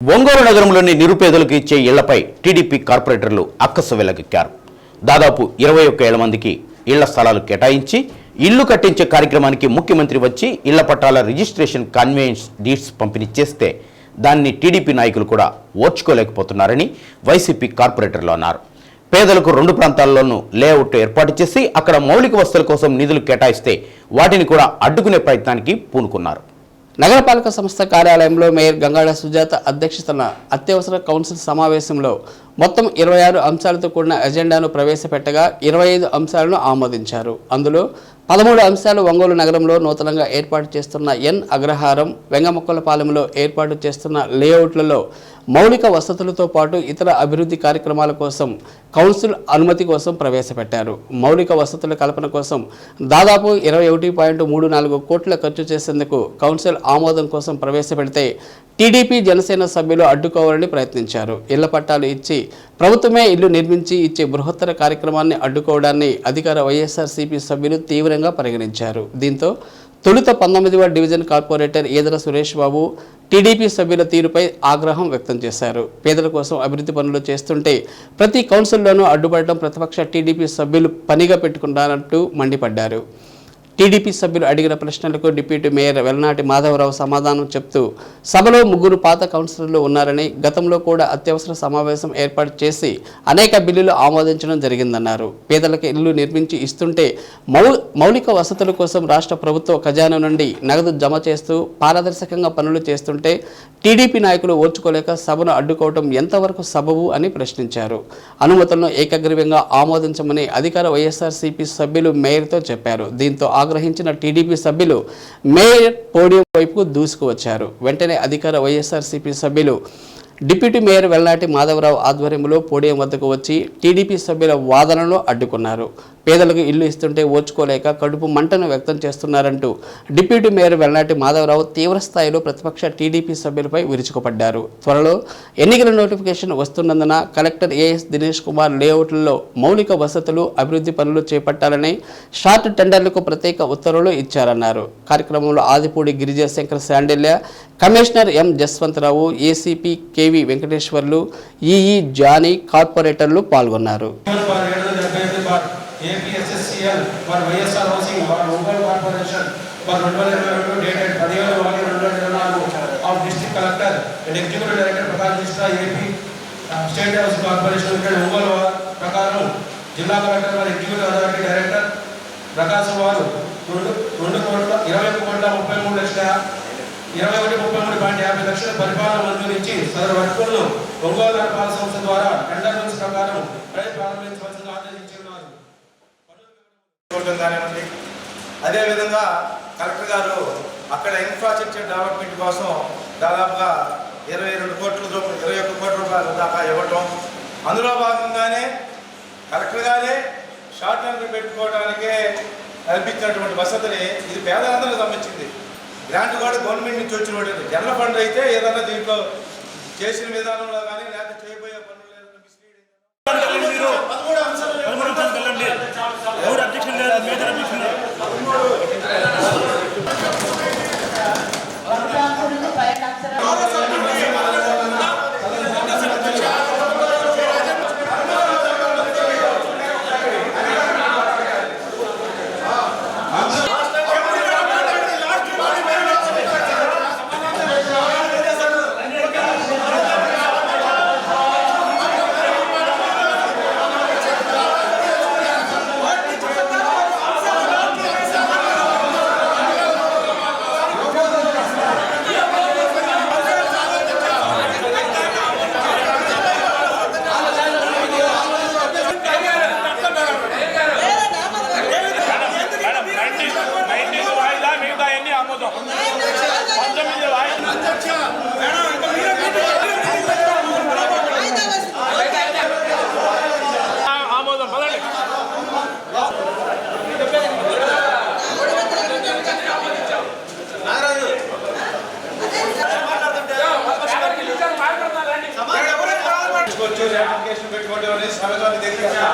ఒంగోలు నగరంలోని నిరుపేదలకు ఇచ్చే ఇళ్ళపై టీడీపీ కార్పొరేటర్లు అక్కసు వెలగెక్కారు దాదాపు ఇరవై ఒక్క ఏళ్ళ మందికి ఇళ్ళ స్థలాలు కేటాయించి ఇల్లు కట్టించే కార్యక్రమానికి ముఖ్యమంత్రి వచ్చి ఇళ్ళ పట్టాల రిజిస్ట్రేషన్ కన్వెయన్స్ డీడ్స్ పంపిణీ చేస్తే దాన్ని టీడీపీ నాయకులు కూడా ఓర్చుకోలేకపోతున్నారని వైసీపీ కార్పొరేటర్లు అన్నారు. పేదలకు రెండు ప్రాంతాల్లోనూ లేఅవుట్ ఏర్పాటు చేసి అక్కడ మౌలిక వసతుల కోసం నిధులు కేటాయిస్తే వాటిని కూడా అడ్డుకునే ప్రయత్నానికి పూనుకున్నారు. నగరపాలక సంస్థ కార్యాలయంలో మేయర్ గంగాడ సుజాత అధ్యక్షతన అత్యవసర కౌన్సిల్ సమావేశంలో మొత్తం ఇరవై ఆరు అంశాలతో కూడిన ఎజెండాను ప్రవేశపెట్టగా ఇరవై ఐదు అంశాలను ఆమోదించారు. అందులో పదమూడు అంశాలు ఒంగోలు నగరంలో నూతనంగా ఏర్పాటు చేస్తున్న ఎన్ అగ్రహారం వెంగమొక్కలపాలెంలో ఏర్పాటు చేస్తున్న లేఅవుట్లలో మౌలిక వసతులతో పాటు ఇతర అభివృద్ధి కార్యక్రమాల కోసం కౌన్సిల్ అనుమతి కోసం ప్రవేశపెట్టారు. మౌలిక వసతుల కల్పన కోసం దాదాపు ఇరవై ఒకటి పాయింట్ మూడు నాలుగు కోట్ల ఖర్చు చేసేందుకు కౌన్సిల్ ఆమోదం కోసం ప్రవేశపెడితే టీడీపీ జనసేన సభ్యులు అడ్డుకోవాలని ప్రయత్నించారు. ఇళ్ళ పట్టాలు ఇచ్చి ప్రభుత్వమే ఇల్లు నిర్మించి ఇచ్చే బృహత్తర కార్యక్రమాన్ని అడ్డుకోవడాన్ని అధికార వైఎస్ఆర్సీపీ సభ్యులు తీవ్రంగా పరిగణించారు. దీంతో తొలుత పంతొమ్మిదివ division corporator Edala Suresh Babu TDP సభ్యుల తీరుపై ఆగ్రహం వ్యక్తం చేశారు. పేదల కోసం అభివృద్ధి పనులు చేస్తుంటే ప్రతి కౌన్సిల్లోనూ అడ్డుపడడం ప్రతిపక్ష టీడీపీ సభ్యులు పనిగా పెట్టుకుంటారంటూ మండిపడ్డారు. టీడీపీ సభ్యులు అడిగిన ప్రశ్నలకు డిప్యూటీ మేయర్ వెలనాటి మాధవరావు సమాధానం చెప్తూ సభలో ముగ్గురు పాత కౌన్సిలర్లు ఉన్నారని గతంలో కూడా అత్యవసర సమావేశం ఏర్పాటు చేసి అనేక బిల్లులు ఆమోదించడం జరిగిందన్నారు. పేదలకు ఇల్లు నిర్మించి ఇస్తుంటే మౌ మౌలిక వసతుల కోసం రాష్ట్ర ప్రభుత్వ ఖజానా నుండి నగదు జమ చేస్తూ పారదర్శకంగా పనులు చేస్తుంటే టీడీపీ నాయకులు ఓర్చుకోలేక సభను అడ్డుకోవడం ఎంతవరకు సబబు అని ప్రశ్నించారు. అనుమతులను ఏకగ్రీవంగా ఆమోదించమని అధికార వైఎస్ఆర్సీపీ సభ్యులు మేయర్తో చెప్పారు. దీంతో ఆగ్రహించిన టీడీపీ సభ్యులు మేయర్ పోడియం వైపుకు దూసుకువచ్చారు. వెంటనే అధికార వైఎస్ఆర్సీపీ సభ్యులు డిప్యూటీ మేయర్ వెల్లాటి మాధవరావు ఆధ్వర్యంలో పోడియం వద్దకు వచ్చి టీడీపీ సభ్యుల వాదనలో అడ్డుకున్నారు. పేదలకు ఇల్లు ఇస్తుంటే ఓర్చుకోలేక కడుపు మంటను వ్యక్తం చేస్తున్నారంటూ డిప్యూటీ మేయర్ వెల్లాటి మాధవరావు తీవ్రస్థాయిలో ప్రతిపక్ష టీడీపీ సభ్యులపై విరుచుకుపడ్డారు. త్వరలో ఎన్నికల notification వస్తున్నందున collector A S Dinesh Kumar లేఅవుట్లలో మౌలిక వసతులు అభివృద్ధి పనులు చేపట్టాలని షార్ట్ టెండర్లకు ప్రత్యేక ఉత్తర్వులు ఇచ్చారన్నారు. కార్యక్రమంలో Adipudi Girijashankar Sandilya commissioner M Jaswantharao ACP KV Venkateswarlu EE Johnny కార్పొరేటర్లు పాల్గొన్నారు. ఏపీఎస్ఎస్సిఎల్ మరి వైఎస్ఆర్ హౌసింగ్ వారి రూరల్ కార్పొరేషన్ మరి రెండు వేల ఇరవై రెండు డేటెడ్ పదిహేను ఒకటి రెండు వేల ఇరవై నాలుగు of district collector and executive director ప్రకారం చేసిన AP state house corporation limited Ongole ప్రకారం జిల్లా కలెక్టర్ వారి ఎగ్జిక్యూటివ్ అథారిటీ డైరెక్టర్ ప్రకాశం వారు రెండు రెండు కోట్ల ఇరవై ఒక కోట్ల ముప్పై మూడు లక్షల ఇరవై ఒకటి ముప్పై మూడు పాయింట్ యాభై లక్షల పరిపాలన మంజూరించి సదరు వర్కులను ఒంగోలు నగర సంస్థ ద్వారా టెండర్ ప్రకారం ప్రారంభించారు చూడటం కానివ్వండి అదేవిధంగా కలెక్టర్ గారు అక్కడ ఇన్ఫ్రాస్ట్రక్చర్ డెవలప్మెంట్ కోసం దాదాపుగా ఇరవై రెండు కోట్ల రూపాయలు ఇరవై ఒక్క కోట్ల రూపాయలు దాకా ఇవ్వటం. అందులో భాగంగానే కలెక్టర్ గారే షార్ట్ టర్మ్ పెట్టుకోవడానికే కల్పించినటువంటి వసతిని ఇది పేదలందరూ సంబంధించింది. గ్రాంట్ కూడా గవర్నమెంట్ నుంచి వచ్చినటువంటి జనరల్ ఫండ్ అయితే ఏదైనా దీంట్లో చేసిన విధానంలో కానీ లేకపోతే చేయబోయే పనులు లేదన్నా వచ్చేసి అప్లికేషన్ పెట్టుకోండి అనే సమాచారం తెలియజేసా